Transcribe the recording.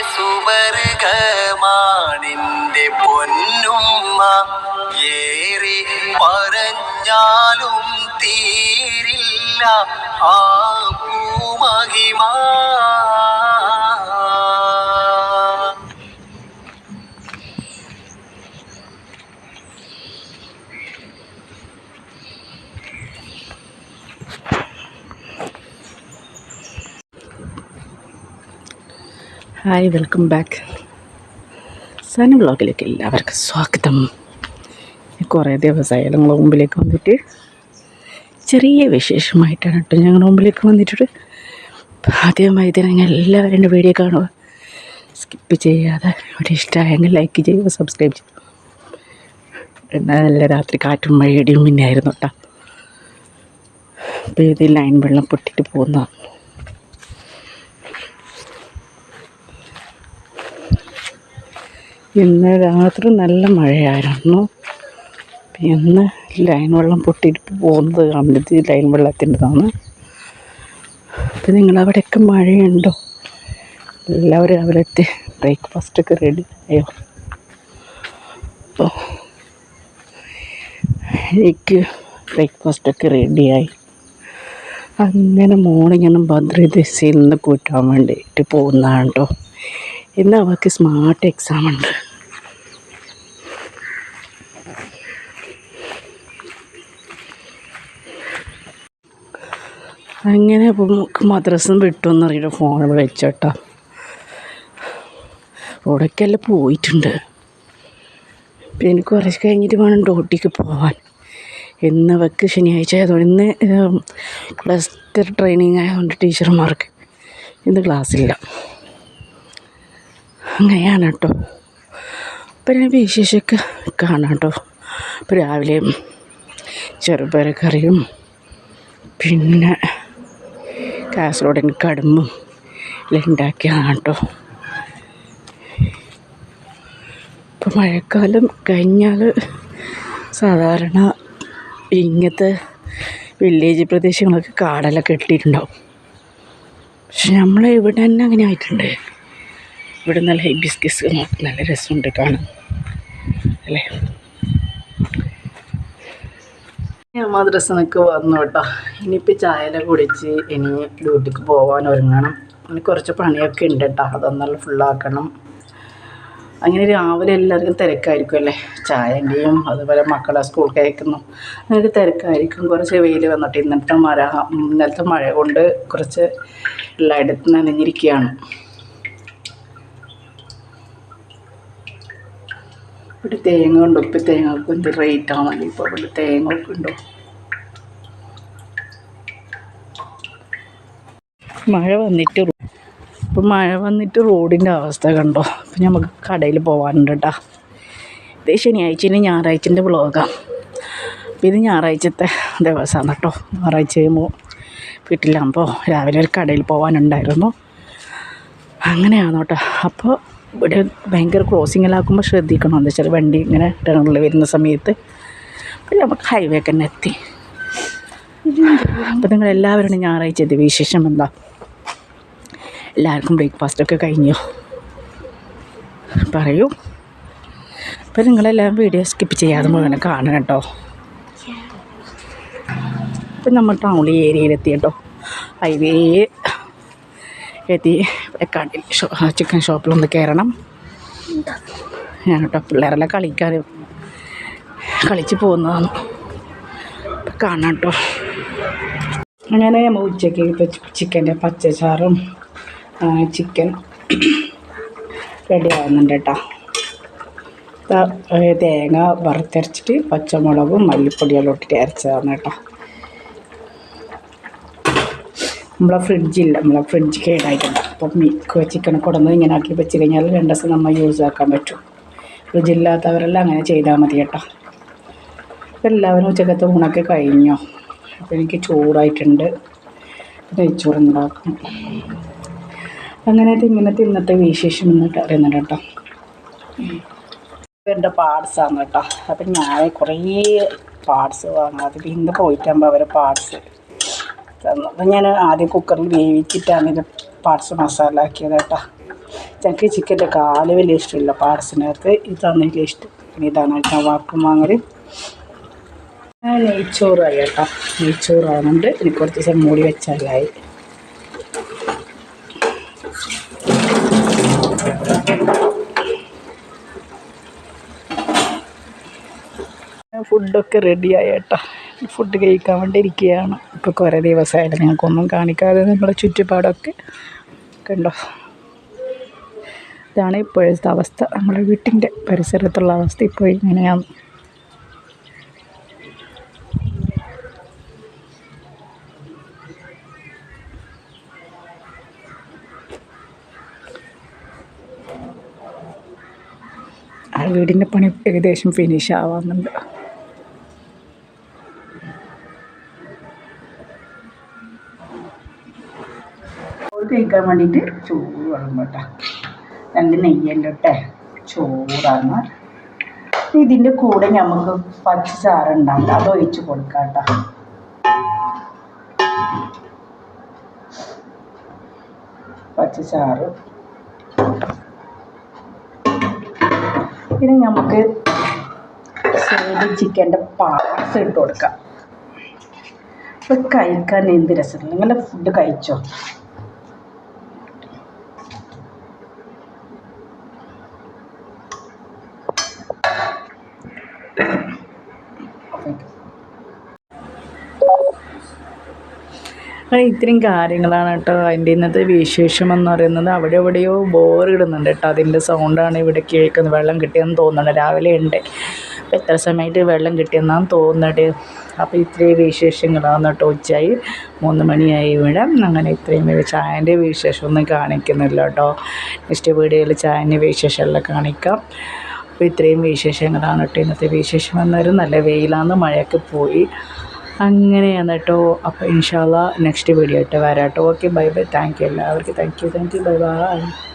സുവർഗമാണിന്റെ പൊന്നുമ്മ. ഏറി പറഞ്ഞാലും തീരില്ല. ആ പൂമഹിമാ ഹായ് വെൽക്കം ബാക്ക് സന ബ്ലോഗിലേക്ക് എല്ലാവർക്കും സ്വാഗതം. കുറേ ദിവസമായി നിങ്ങൾ മുമ്പിലേക്ക് വന്നിട്ട് ചെറിയ വിശേഷമായിട്ടാണ് കേട്ടോ ഞങ്ങളുടെ മുമ്പിലേക്ക് വന്നിട്ട് ആദ്യമായി തന്നെ നിങ്ങൾ എല്ലാവരും എന്റെ വീഡിയോ കാണുക. സ്കിപ്പ് ചെയ്യാതെ ഇവിടെ ഇഷ്ടമായെങ്കിൽ ലൈക്ക് ചെയ്യുക സബ്സ്ക്രൈബ് ചെയ്യുക. നല്ല രാത്രി കാറ്റും മഴയുടെയും പിന്നെ ആയിരുന്നു കേട്ടോ. അപ്പോൾ ഇത് ലൈൻ വെള്ളം പൊട്ടിയിട്ട് പോകുന്നതാണ്. ഇന്ന് രാത്രി നല്ല മഴയായിരുന്നു. ഇന്ന് ലൈൻ വെള്ളം പൊട്ടിയിട്ട് പോകുന്നത് കാണുന്നത് ലൈൻ വെള്ളത്തിന്റെതാണ്. അപ്പം നിങ്ങളവിടെയൊക്കെ മഴയുണ്ടോ? എല്ലാവരും രാവിലത്തെ ബ്രേക്ക്ഫാസ്റ്റൊക്കെ റെഡി ആയോ? അപ്പോൾ എനിക്ക് ബ്രേക്ക്ഫാസ്റ്റൊക്കെ റെഡിയായി. അങ്ങനെ ഒന്നും ഭദ്രദശയിൽ നിന്ന് കൂട്ടാൻ വേണ്ടിയിട്ട് പോകുന്നതാണ് കേട്ടോ ഇന്ന് അവർക്ക് സ്മാർട്ട് എക്സാം ഉണ്ട് അങ്ങനെ അപ്പോൾ മദ്രസം അറിയില്ല ഫോൺ വെച്ചോട്ടാ. അവിടേക്കെല്ലാം പോയിട്ടുണ്ട്. പിന്നെ എനിക്ക് കുറച്ച് കഴിഞ്ഞിട്ട് വേണം ഡ്യൂട്ടിക്ക് പോവാൻ. ഇന്ന് അവക്ക് ശനിയാഴ്ച ആയതുകൊണ്ട് ഇന്ന് ക്ലസ്റ്റർ ട്രെയിനിങ് ആയതുകൊണ്ട് ടീച്ചർമാർക്ക് ഇന്ന് ക്ലാസ്സില്ല അങ്ങനെയാണ് കേട്ടോ. അപ്പം ഞാൻ വിശേഷമൊക്കെ കാണാം കേട്ടോ. അപ്പോൾ രാവിലെയും ചെറുപയറക്കറിയും പിന്നെ കാസർഗോഡൻ കടുമ്പും എല്ലാം ഉണ്ടാക്കിയതാണ് കേട്ടോ ഇപ്പം മഴക്കാലം കഴിഞ്ഞാൽ സാധാരണ ഇങ്ങനത്തെ വില്ലേജ് പ്രദേശങ്ങളൊക്കെ കാടെല്ലാം കെട്ടിയിട്ടുണ്ടാവും പക്ഷെ നമ്മൾ ഇവിടെ തന്നെ അങ്ങനെ ആയിട്ടുണ്ട്. ഇവിടെ നല്ല ഹൈബിസ്കസ് നല്ല രസമുണ്ട് കാണാൻ. അല്ലേ? ഞാൻ മദ്രസനക്ക് വന്നു കേട്ടോ ഇനിയിപ്പോൾ ചായല കുടിച്ച് ഇനി ഡ്യൂട്ടിക്ക് പോകാൻ ഒരുങ്ങണം. ഇനി കുറച്ച് പണിയൊക്കെ ഉണ്ട് കേട്ടോ അതൊന്നല്ല ഫുള്ളാക്കണം അങ്ങനെ രാവിലെ എല്ലാവർക്കും തിരക്കായിരിക്കും അല്ലേ? ചായന്റെയും അതുപോലെ മക്കളെ സ്കൂൾ കയക്കുന്നു അങ്ങനെ തിരക്കായിരിക്കും. കുറച്ച് വെയിൽ വന്നിട്ട് ഇന്നത്തെ മഴ ഇന്നലത്തെ മഴ കൊണ്ട് കുറച്ച് എല്ലായിടത്തും നനഞ്ഞിരിക്കുകയാണ്. ഇവിടെ തേങ്ങ ഉണ്ടോ ഇപ്പം തേങ്ങക്ക്. എന്ത് റേറ്റ് ആണല്ലോ ഇപ്പോൾ ഇവിടെ തേങ്ങ ഒക്കെ ഉണ്ടോ? മഴ വന്നിട്ട് ഇപ്പം മഴ വന്നിട്ട് റോഡിന്റെ അവസ്ഥ കണ്ടോ? അപ്പം നമുക്ക് കടയിൽ പോകാനുണ്ട് കേട്ടോ ഇത് ശനിയാഴ്ച ഞായറാഴ്ചന്റെ വ്ളോഗാണ് അപ്പം ഇത് ഞായറാഴ്ചത്തെ ദിവസമാണ് കേട്ടോ ഞായറാഴ്ച കഴിയുമ്പോൾ വീട്ടിലാകുമ്പോൾ രാവിലെ ഒരു കടയിൽ പോകാനുണ്ടായിരുന്നു അങ്ങനെയാണ് കേട്ടോ അപ്പോൾ ഇവിടെ ഭയങ്കര ക്രോസിങ്ങിലാക്കുമ്പോൾ ശ്രദ്ധിക്കണം. എന്താ വെച്ചാൽ വണ്ടി ഇങ്ങനെ ടേണിൽ വരുന്ന സമയത്ത്. പിന്നെ നമുക്ക് ഹൈവേ തന്നെ എത്തി. അപ്പോൾ നിങ്ങൾ എല്ലാവരും ഞായറാഴ്ച എത്തി വിശേഷം എന്താ? എല്ലാവർക്കും ബ്രേക്ക്ഫാസ്റ്റൊക്കെ കഴിഞ്ഞു? പറയൂ. അപ്പോൾ നിങ്ങളെല്ലാം വീഡിയോ സ്കിപ്പ് ചെയ്യാതെ മുഴുവൻ കാണണം കേട്ടോ. ഇപ്പം നമ്മൾ ടൗൺ ഏരിയയിലെത്തി കേട്ടോ. ഹൈവേ എത്തി എക്കാട്ടിൽ ചിക്കൻ ഷോപ്പിലൊന്ന് കയറണം ഞാൻ കേട്ടോ പിള്ളേരെല്ലാം കളിക്കാൻ കളിച്ച് പോകുന്നതാണ്. കാണാം കേട്ടോ അങ്ങനെ നമ്മൾ ഉച്ചയ്ക്ക് ഇപ്പോൾ ചിക്കന്റെ പച്ചച്ചാറും ചിക്കൻ റെഡി ആവുന്നുണ്ട് കേട്ടോ തേങ്ങ വറുത്തരച്ചിട്ട് പച്ചമുളകും മല്ലിപ്പൊടിയെല്ലാം ഇട്ടിട്ട് അരച്ചതാണ് കേട്ടോ നമ്മളെ ഫ്രിഡ്ജില്ല നമ്മളെ ഫ്രിഡ്ജ് കേടായിട്ടുണ്ട്. അപ്പം മിക്ക ചിക്കൻ കൊടുന്ന് ഇങ്ങനെ ആക്കി വെച്ച് കഴിഞ്ഞാൽ രണ്ട് ദിവസം നമ്മൾ യൂസ് ആക്കാൻ പറ്റും. ഫ്രിഡ്ജില്ലാത്തവരെല്ലാം അങ്ങനെ ചെയ്താൽ മതി കേട്ടോ. അപ്പം എല്ലാവരും ഉച്ചക്കത്തെ ഊണൊക്കെ കഴിഞ്ഞോ? അപ്പോൾ എനിക്ക് ചൂടായിട്ടുണ്ട് നെയ്ച്ചോറുണ്ടാക്കും അങ്ങനെയായിട്ട് ഇങ്ങനത്തെ ഇന്നത്തെ വിശേഷം എന്നിട്ട് അറിയുന്നുണ്ട് കേട്ടോ. എന്റെ പാർട്സാണ് കേട്ടോ. അപ്പം ഞാൻ കുറേ പാർട്സ് വാങ്ങാതെ ഇന്ന് പോയിട്ടാകുമ്പോൾ അവരെ പാർട്സ് അപ്പം ഞാൻ ആദ്യം കുക്കറിൽ വേവിച്ചിട്ടാണ് ഇത് പാർട്സ് മസാല ആക്കിയത് കേട്ടോ. ഞങ്ങൾക്ക് ചിക്കന്റെ കാൽ വലിയ ഇഷ്ടമില്ല. പാർസിനകത്ത് ഇതാണ് എനിക്ക് ഇഷ്ടം. ഇതാണ് ഞാൻ വാക്കും വാങ്ങൽ ഞാൻ നെയ്ച്ചോറായി കേട്ടോ. നെയ്ച്ചോറാകുന്നുണ്ട് എനിക്ക് കുറച്ച് ദിവസം മൂടി വെച്ചാലായി. ഫുഡൊക്കെ റെഡിയായി കേട്ടോ. ഫുഡ് കഴിക്കാൻ വേണ്ടി ഇരിക്കുകയാണ്. ഇപ്പോൾ കുറേ ദിവസമായാലും ഞങ്ങൾക്കൊന്നും കാണിക്കാതെ നമ്മുടെ ചുറ്റുപാടൊക്കെ കണ്ടോ? ഇതാണ് ഇപ്പോഴത്തെ അവസ്ഥ. നമ്മുടെ വീട്ടിന്റെ പരിസരത്തുള്ള അവസ്ഥ ഇപ്പോൾ ഇങ്ങനെയാണ്. ആ വീടിന്റെ പണി ഏകദേശം ഫിനിഷ് ആവാറുണ്ട് ചോറ് കഴിക്കാൻ വേണ്ടിയിട്ട് ചോറ് വേണം കേട്ടോ. രണ്ട് നെയ്യല്ലോ ഇട്ടെ? ചോറാണ്. ഇതിന്റെ കൂടെ നമുക്ക് പച്ചച്ചാറ് ഉണ്ടാവില്ല അത് ഒഴിച്ച് കൊടുക്കാം കേട്ടോ. പച്ചച്ചാറ് പിന്നെ നമുക്ക് സൈഡ് ചിക്കന്റെ പാർട്സ് ഇട്ട് കൊടുക്കാം. അപ്പോൾ കഴിക്കാൻ എന്ത് രസം? നിങ്ങളുടെ ഫുഡ് കഴിച്ചോ? ഇത്രയും കാര്യങ്ങളാണ് കേട്ടോ. അതിന്റെ ഇന്നത്തെ വിശേഷം എന്ന് പറയുന്നത് അവിടെ എവിടെയോ ബോറിടുന്നുണ്ട് കേട്ടോ. അതിന്റെ സൗണ്ടാണ് ഇവിടെ കേൾക്കുന്നത്. വെള്ളം കിട്ടിയെന്ന് തോന്നുന്നുണ്ട്. രാവിലെ ഉണ്ട്. എത്ര സമയമായിട്ട് വെള്ളം കിട്ടിയെന്നാണ് തോന്നുന്നത്. അപ്പോൾ ഇത്രയും വിശേഷങ്ങളാണ് കേട്ടോ. ഉച്ചയായി. മൂന്ന് മണിയായി ഇവിടെ. അങ്ങനെ ഇത്രയും ചായന്റെ വിശേഷമൊന്നും കാണിക്കുന്നില്ല കേട്ടോ. നെക്സ്റ്റ് വീഡിയോയിൽ ചായന്റെ വിശേഷമെല്ലാം കാണിക്കാം. അപ്പോൾ ഇത്രയും വിശേഷങ്ങളാണ് കേട്ടോ ഇന്നത്തെ വിശേഷം. എന്നൊരു നല്ല വെയിലാന്ന് മഴയൊക്കെ പോയി. അങ്ങനെയാണ് കേട്ടോ അപ്പോൾ ഇൻഷാല്ല നെക്സ്റ്റ് വീഡിയോ ആയിട്ട് വരാം കേട്ടോ okay bye bye thank you എല്ലാവർക്കും. Thank you thank you bye bye